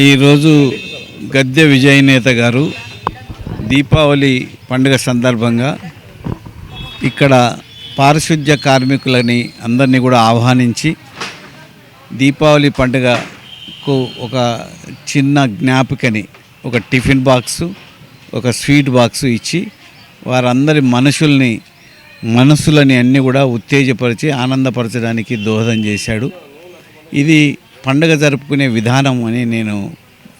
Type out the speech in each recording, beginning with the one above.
ఈరోజు గద్దె విజయనేత గారు దీపావళి పండుగ సందర్భంగా ఇక్కడ పారిశుద్ధ్య కార్మికులని అందరినీ కూడా ఆహ్వానించి దీపావళి పండుగకు ఒక చిన్న జ్ఞాపికని ఒక టిఫిన్ బాక్సు ఒక స్వీట్ బాక్సు ఇచ్చి వారందరి మనుషుల్ని మనసులని అన్నీ కూడా ఉత్తేజపరిచి ఆనందపరచడానికి దోహదం చేశాడు. ఇది పండుగ జరుపుకునే విధానం అని నేను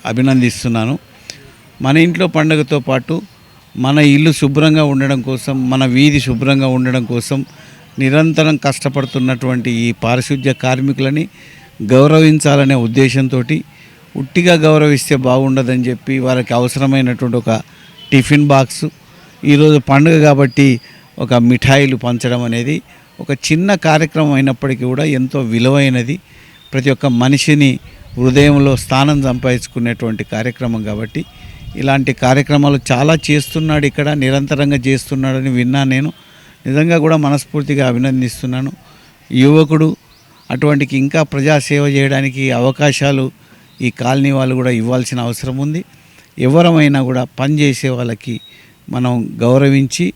అభినందిస్తున్నాను. మన ఇంట్లో పండుగతో పాటు మన ఇల్లు శుభ్రంగా ఉండడం కోసం మన వీధి శుభ్రంగా ఉండడం కోసం నిరంతరం కష్టపడుతున్నటువంటి ఈ పారిశుద్ధ్య కార్మికులని గౌరవించాలనే ఉద్దేశంతో ఉట్టిగా గౌరవిస్తే బాగుండదని చెప్పి వారికి అవసరమైనటువంటి ఒక టిఫిన్ బాక్స్ ఈరోజు పండుగ కాబట్టి ఒక మిఠాయిలు పంచడం అనేది ఒక చిన్న కార్యక్రమం అయినప్పటికీ కూడా ఎంతో విలువైనది. ప్రతి ఒక్క మనిషిని హృదయంలో స్థానం సంపాదించుకునేటువంటి కార్యక్రమం కాబట్టి ఇలాంటి కార్యక్రమాలు చాలా చేస్తున్నాడు ఇక్కడ నిరంతరంగా చేస్తున్నాడని విన్నా నేను. నిజంగా కూడా మనస్ఫూర్తిగా అభినందిస్తున్నాను. యువకుడు అటువంటికి ఇంకా ప్రజాసేవ చేయడానికి అవకాశాలు ఈ కాలనీ వాళ్ళు కూడా ఇవ్వాల్సిన అవసరం ఉంది. ఎవరమైనా కూడా పనిచేసే వాళ్ళకి మనం గౌరవించి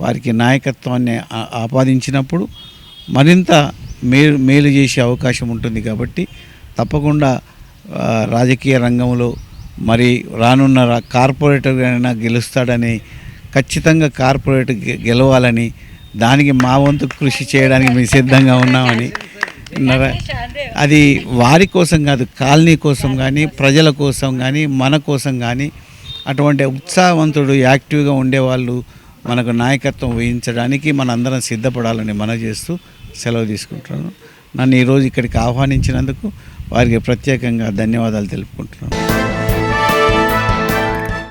వారికి నాయకత్వాన్ని ఆపాదించినప్పుడు మరింత మేలు మేలు చేసే అవకాశం ఉంటుంది కాబట్టి తప్పకుండా రాజకీయ రంగంలో మరి రానున్న రా- కార్పొరేటర్ అయినా గెలుస్తాడని ఖచ్చితంగా కార్పొరేట్ గెలవాలని దానికి మా వంతు కృషి చేయడానికి మేము సిద్ధంగా ఉన్నామని అది వారి కోసం కాదు కాలనీ కోసం కానీ ప్రజల కోసం కానీ మన కోసం కానీ అటువంటి ఉత్సాహవంతుడు యాక్టివ్గా ఉండేవాళ్ళు మనకు నాయకత్వం వహించడానికి మనందరం సిద్ధపడాలని మనం చేస్తూ సెలవు తీసుకుంటున్నాను. నన్ను ఈరోజు ఇక్కడికి ఆహ్వానించినందుకు వారికి ప్రత్యేకంగా ధన్యవాదాలు తెలుపుకుంటున్నాను.